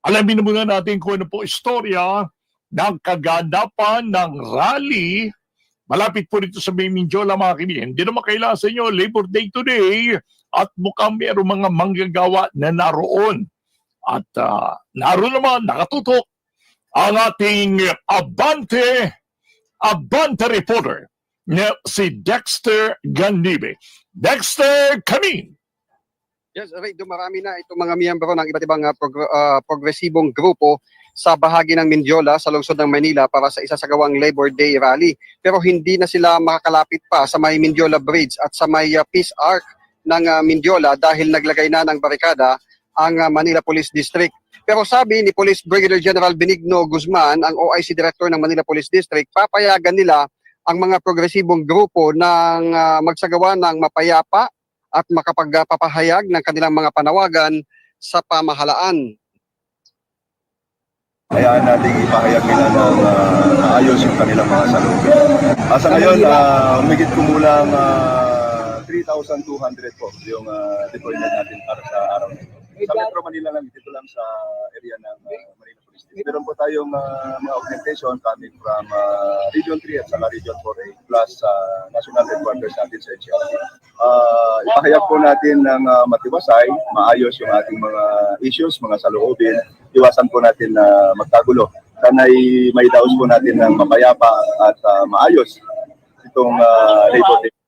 Alamin muna natin kung ano po istorya ng kaganapan ng rally. Malapit po rito sa May Mindiola mga kaibigan. Hindi naman kailangan sa inyo, Labor Day today. At mukhang mayroong mga manggagawa na naroon. At ah, naroon naman, nakatutok ang ating Abante, Abante reporter na si Dexter Ganibe. Dexter, come in. Yes, Ray, dumarami na itong mga miyembro ng iba't ibang ah, progr- ah, progresibong grupo sa bahagi ng Mindiola sa lungsod ng Manila para sa isasagawang Labor Day rally. Pero hindi na sila makakalapit pa sa may Mindiola Bridge at sa may ah, Peace Arc ng ah, Mindiola dahil naglagay na ng barikada ang ah, Manila Police District. Pero sabi ni Police Brigadier General Benigno Guzman, ang OIC Director ng Manila Police District, papayagan nila ang mga progresibong grupo ng ah, magsagawa ng mapayapa at makapagpapahayag ng kanilang mga panawagan sa pamahalaan. Hayaan natin ipahayag nila ng ah, maayos yung kanilang mga salubin. Asa ngayon, uh, umigit kumulang uh, 3,200 po yung ah, deployment natin para sa araw na ito. Sa Metro Manila lang, dito lang sa area ng ah, Manila. Meron po tayong ah, mga augmentation coming from ah, Region 3 at saka Region 4A plus sa national headquarters natin sa HLC. Ah, ipahayag po natin ng ah, matiwasay, maayos yung ating mga issues, mga saloobin, iwasan po natin na magkagulo. Sana'y may daos po natin ng mapayapa at ah, maayos itong ah, Labor Day.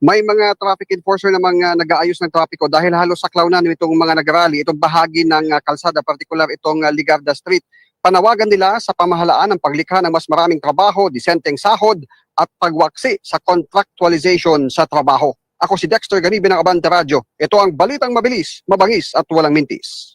May mga traffic enforcer na mga nag-aayos ng trapiko dahil halos saklaw na itong mga nagrally, itong bahagi ng ah, kalsada, particular itong ah, Ligarda Street. Panawagan nila sa pamahalaan ang paglikha ng mas maraming trabaho, disenteng sahod at pagwaksi sa contractualization sa trabaho. Ako si Dexter Ganibe ng Abante Radio. Ito ang balitang mabilis, mabangis at walang mintis.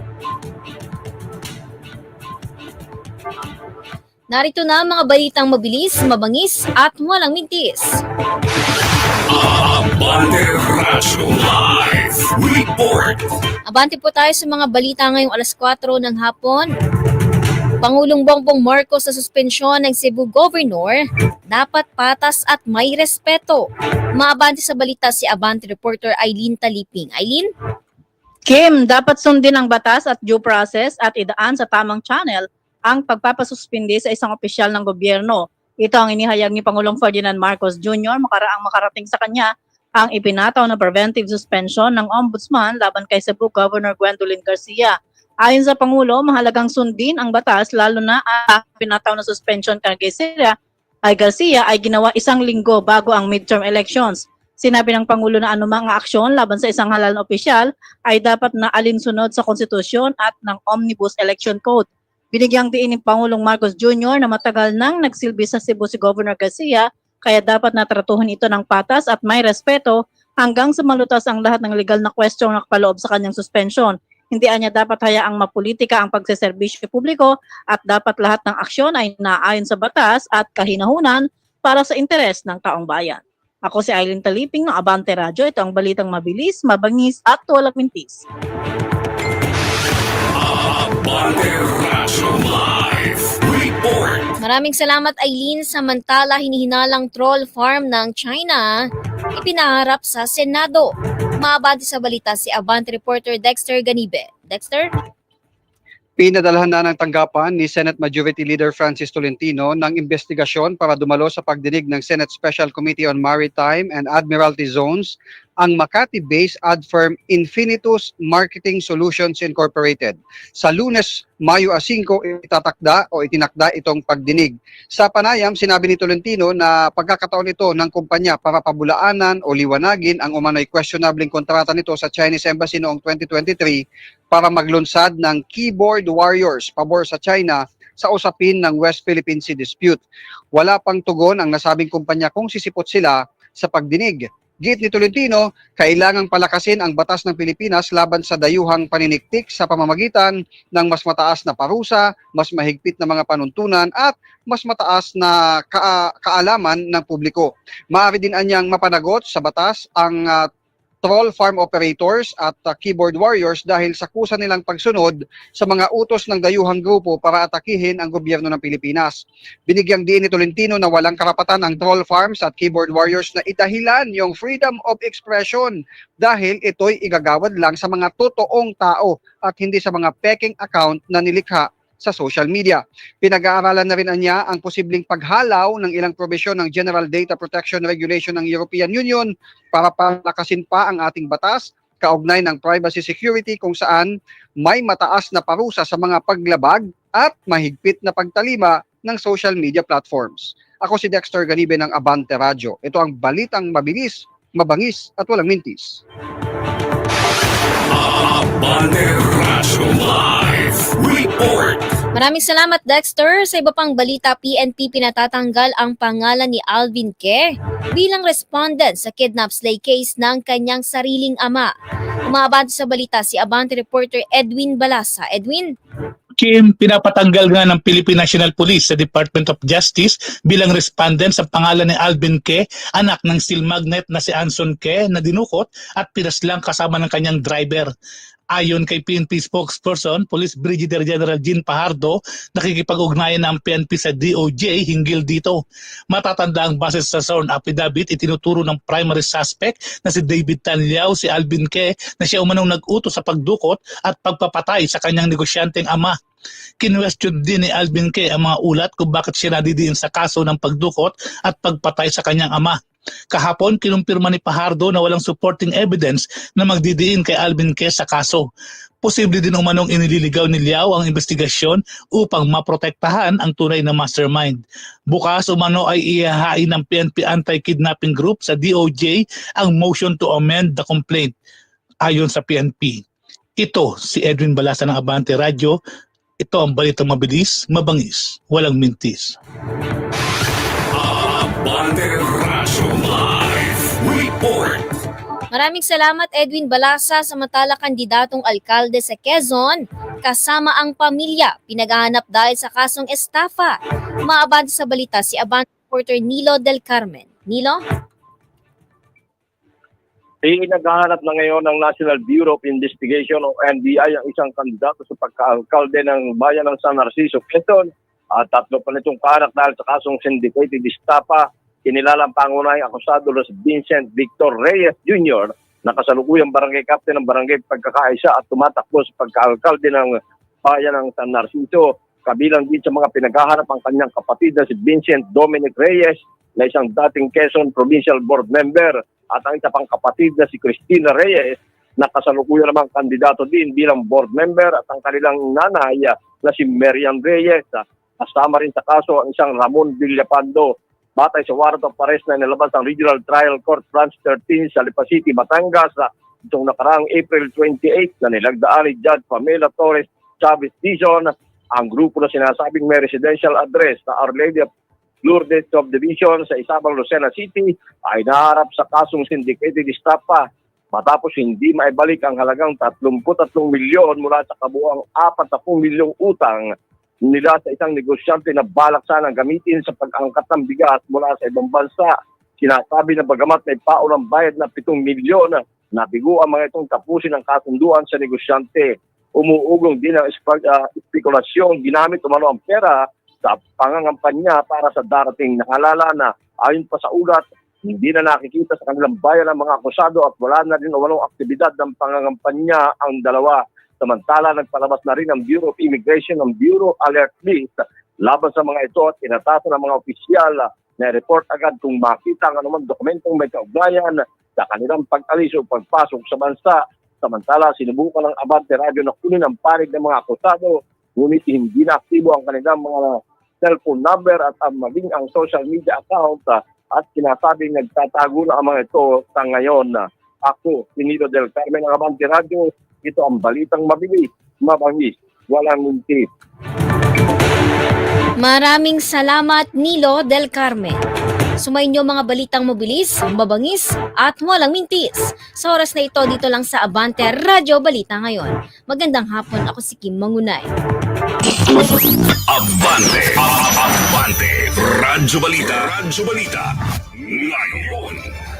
Narito na ang mga balitang mabilis, mabangis at walang mintis. Abante Radyo Live Report. Abante po tayo sa mga balita ngayong alas 4 ng hapon. Pangulong Bongbong Marcos sa suspensyon ng Cebu Governor, dapat patas at may respeto. Maabante sa balita si Abante reporter Eileen Taliping. Eileen? Kim, dapat sundin ang batas at due process at idaan sa tamang channel ang pagpapasuspindi sa isang opisyal ng gobyerno. Ito ang inihayag ni Pangulong Ferdinand Marcos Jr. makaraang makarating sa kanya ang ipinataw na preventive suspension ng Ombudsman laban kay Cebu Governor Gwendolyn Garcia. Ayon sa Pangulo, mahalagang sundin ang batas lalo na ang pinataw na suspension kay Garcia ay Garcia ay ginawa isang linggo bago ang midterm elections. Sinabi ng Pangulo na anumang aksyon laban sa isang halal na opisyal ay dapat na alinsunod sa konstitusyon at ng Omnibus Election Code. Binigyang diin ni Pangulong Marcos Jr. na matagal nang nagsilbi sa Cebu si Governor Garcia kaya dapat natratuhan ito ng patas at may respeto hanggang sa malutas ang lahat ng legal na question na kapaloob sa kanyang suspension. Hindi niya dapat hayaang mapolitika ang pagseserbisyo publiko at dapat lahat ng aksyon ay naayon sa batas at kahinahunan para sa interes ng taong bayan. Ako si Aileen Taliping ng Abante Radio. Ito ang balitang mabilis, mabangis at walang mintis. Radyo Live. Maraming salamat Eileen samantala hinihinalang troll farm ng China ipinaharap sa Senado. Maabante sa balita si Abante reporter Dexter Ganibe. Dexter? Pinadalhan na ng tanggapan ni Senate Majority Leader Francis Tolentino ng investigasyon para dumalo sa pagdinig ng Senate Special Committee on Maritime and Admiralty Zones ang Makati-based ad firm Infinitus Marketing Solutions Incorporated. Sa lunes, Mayo 5, itatakda o itinakda itong pagdinig. Sa panayam, sinabi ni Tolentino na pagkakataon ito ng kumpanya para pabulaanan o liwanagin ang umano'y questionabling kontrata nito sa Chinese Embassy noong 2023 para maglunsad ng keyboard warriors pabor sa China sa usapin ng West Philippine Sea dispute. Wala pang tugon ang nasabing kumpanya kung sisipot sila sa pagdinig. Git ni Tolentino, kailangang palakasin ang batas ng Pilipinas laban sa dayuhang paniniktik sa pamamagitan ng mas mataas na parusa, mas mahigpit na mga panuntunan at mas mataas na ka- kaalaman ng publiko. Maaari din anyang mapanagot sa batas ang ah, troll farm operators at ah, keyboard warriors dahil sa kusa nilang pagsunod sa mga utos ng dayuhang grupo para atakihin ang gobyerno ng Pilipinas. Binigyang diin ni Tolentino na walang karapatan ang troll farms at keyboard warriors na itahilan yung freedom of expression dahil ito'y igagawad lang sa mga totoong tao at hindi sa mga peking account na nilikha sa social media. Pinag-aaralan na rin niya ang posibleng paghalaw ng ilang probisyon ng General Data Protection Regulation ng European Union para palakasin pa ang ating batas kaugnay ng privacy security kung saan may mataas na parusa sa mga paglabag at mahigpit na pagtalima ng social media platforms. Ako si Dexter Ganibe ng Abante Radio. Ito ang balitang mabilis, mabangis at walang mintis. Abante Radyo Live Report. Maraming salamat Dexter. Sa iba pang balita, PNP pinatatanggal ang pangalan ni Alvin Ke bilang respondent sa kidnap slay case ng kanyang sariling ama. Umabante sa balita si Abante reporter Edwin Balasa. Edwin? Kim, pinapatanggal nga ng Philippine National Police sa Department of Justice bilang respondent sa pangalan ni Alvin Ke, anak ng steel magnet na si Anson Ke na dinukot at pinaslang kasama ng kanyang driver. Ayon kay PNP spokesperson, Police Brigadier General Jean Pajardo, nakikipag-ugnayan na ang PNP sa DOJ hinggil dito. Matatanda ang base sa sworn affidavit, itinuturo ng primary suspect na si David Tanliao, si Alvin Ke, na siya umanong nag-utos sa pagdukot at pagpapatay sa kanyang negosyanteng ama. Kinwestiyon din ni Alvin Ke ang mga ulat kung bakit siya nadidiin sa kaso ng pagdukot at pagpatay sa kanyang ama. Kahapon, kinumpirma ni Pajardo na walang supporting evidence na magdidiin kay Alvin Ke sa kaso. Posible din umanong inililigaw ni Liao ang investigasyon upang maprotektahan ang tunay na mastermind. Bukas umano ay ihahain ng PNP Anti-Kidnapping Group sa DOJ ang motion to amend the complaint ayon sa PNP. Ito si Edwin Balasa ng Abante Radio. Ito ang balitang mabilis, mabangis, walang mintis. Abante Radyo Maraming salamat Edwin Balasa samantala kandidatong alkalde sa Quezon kasama ang pamilya pinaghahanap dahil sa kasong estafa. Umaabante sa balita si Abante reporter Nilo Del Carmen. Nilo? Naghahanap na ngayon ng National Bureau of Investigation o NBI ang isang kandidato sa pagka-alkalde ng bayan ng San Narciso, Quezon. At tatlo pa nitong kaanak dahil sa kasong syndicated estafa. Kinilalang pangunahing akusado na si Vincent Victor Reyes Jr. na kasalukuyang barangay captain ng barangay pagkakaisa at tumatakbo sa pagka-alkalde ng bayan ng San Narciso. Kabilang din sa mga pinaghahanap ang kanyang kapatid na si Vincent Dominic Reyes na isang dating Quezon Provincial Board member at ang isa pang kapatid na si Cristina Reyes na kasalukuyan namang kandidato din bilang board member at ang kanilang nanay na si Marian Reyes. Kasama rin sa kaso ang isang Ramon Villapando. Batay sa warrant of arrest na nilabas ng Regional Trial Court Branch 13 sa Lipa City, Batangas sa itong nakaraang April 28 na nilagdaan ni Judge Pamela Torres Chavez Dizon ang grupo na sinasabing may residential address na Our Lady of Lourdes Subdivision sa Isabang Lucena City ay naharap sa kasong syndicated estafa matapos hindi maibalik ang halagang 33 milyon mula sa kabuang 40 milyong utang nila sa isang negosyante na balak sanang gamitin sa pag-angkat ng bigas mula sa ibang bansa. Sinasabi na bagamat may paulang bayad na 7 milyon, nabigo ang mga itong tapusin ang kasunduan sa negosyante. Umuugong din ang espa- ah, espekulasyon, ginamit umano ang pera sa pangangampanya para sa darating na halalan ayon pa sa ulat, hindi na nakikita sa kanilang bayan ang mga akusado at wala na rin walong aktibidad ng pangangampanya ang dalawa. Samantala, nagpalabas na rin ang Bureau of Immigration ng Bureau Alert List laban sa mga ito at inatasan ng mga opisyal na report agad kung makita ang anumang dokumentong may kaugnayan sa kanilang pag-alis o pagpasok sa bansa. Samantala, sinubukan ng Abante Radio na kunin ang panig ng mga akusado ngunit hindi na aktibo ang kanilang mga cellphone number at ang maging ang social media account ah, at sinasabing nagtatago na ang mga ito sa ngayon. Ako, si Nilo Del Carmen ng Abante Radio, ito ang balitang mabilis, mabangis, walang munti. Maraming salamat Nilo Del Carmen. Sumayin niyo mga balitang mabilis, mabangis, at walang mintis. Sa oras na ito, dito lang sa Abante Radyo Balita ngayon. Magandang hapon, ako si Kim Mangunay. Abante. Abante. Radyo Balita. Radyo Balita. Ngayon.